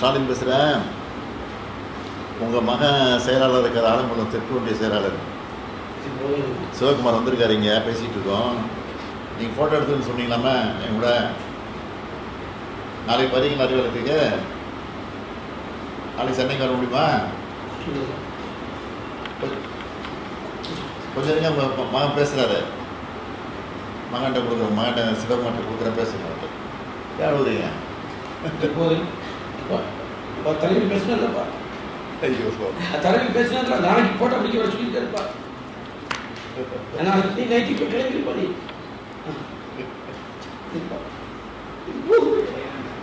ஸ்டாலின் பேசுகிறேன் உங்கள் மகன் செயலாளர் இருக்கிற ஆலம்பலம் தெற்கு செயலாளர். சிவகுமார் வந்திருக்காரு இங்கே பேசிகிட்டு இருக்கோம். நீங்கள் ஃபோட்டோ எடுத்துன்னு சொன்னீங்களாமே என் கூட. நாளைக்கு வரீங்களா அறிவாளத்துக்கு நாளைக்கு சென்னைக்கு வர முடியுமா? கொஞ்சம் கொஞ்சம் உங்கள் மகன் பேசுகிறாரு மகன்கிட்ட கொடுக்குற மகன்கிட்ட சிவகுமார்கிட்ட கொடுக்குற பேசுங்க யார் வருவீங்க தலைவி ஐயோ தலைவி பேசினதுல நாளைக்கு போட்டோ பிடிக்க வர சொல்லிட்டு இருப்பா. நாளைக்கு நீ நைட்டு இப்போ கிளம்பி பண்ணி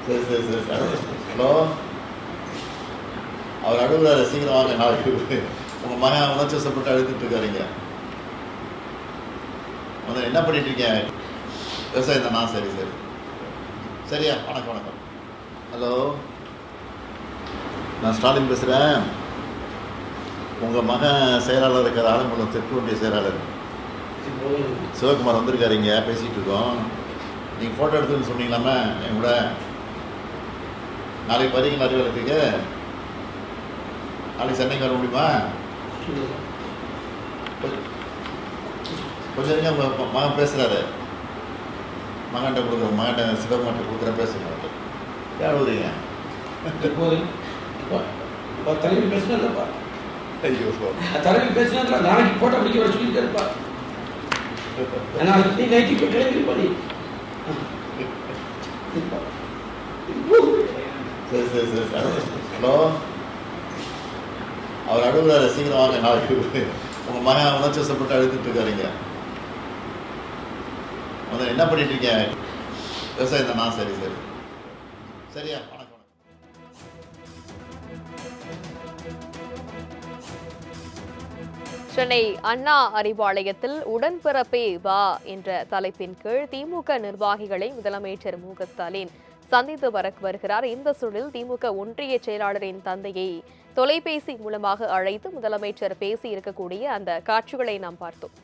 சரி சரி சரி ஹலோ? அவர் அழுகுறாரு சீக்கிரம் வாங்க நாளைக்கு. உங்கள் மகன் உணர்ச்சி வசப்பட்டு அழுதுட்டு இருக்காருங்க. வந்து என்ன பண்ணிட்டு இருக்கீங்க? விவசாயம் தானா. சரி சரி. சரியா? வணக்கம் வணக்கம். ஹலோ? நான் ஸ்டாலின் பேசுகிறேன் உங்கள் மகன் செயலாளர் இருக்கிற ஆலங்குளம் தெற்கு ஒன்றிய செயலாளர். சிவகுமார் வந்திருக்காரு இங்கே பேசிகிட்டு இருக்கோம். நீங்கள் ஃபோட்டோ எடுத்துன்னு சொன்னீங்களாமே என் கூட. நாளைக்கு வரீங்களா அறிவாளத்துக்கு நாளைக்கு சென்னைக்கு வர முடியுமா? கொஞ்சம் கொஞ்சம் உங்கள் மகன் பேசுகிறாரு மகன்கிட்ட கொடுக்குற மகன்கிட்ட சிவகுமார்கிட்ட கொடுக்குற பேசுங்க யார் வருவீங்க இப்போது இப்போ இப்போ தலைவி பேசினதுப்பா ஐயோ தலைவி பேசினதுல நாளைக்கு போட்டோ பிடிக்க வர சொல்லிட்டு இருப்பா. நாளைக்கு நீ நைட்டு இப்போ கிளம்பி பண்ணி சரி சரி ஹலோ? அவர் அழுகுறாரு சீக்கிரம் வாங்க நாளைக்கு. உங்கள் மகன் உணர்ச்சி வசப்பட்டு அழுதுட்டு இருக்காருங்க என்ன பண்ணிட்டு இருக்கீங்க? விவசாயம் தானா. சரி சரி. சரியா? சென்னை அண்ணா அறிவாலயத்தில் உடன்பிறப்பே வா என்ற தலைப்பின் கீழ் திமுக நிர்வாகிகளை முதலமைச்சர் மு ஸ்டாலின் சந்தித்து வர வருகிறார். இந்த சூழலில் திமுக ஒன்றிய செயலாளரின் தந்தையை தொலைபேசி மூலமாக அழைத்து முதலமைச்சர் பேசி இருக்கக்கூடிய அந்த காட்சிகளை நாம் பார்த்தோம்.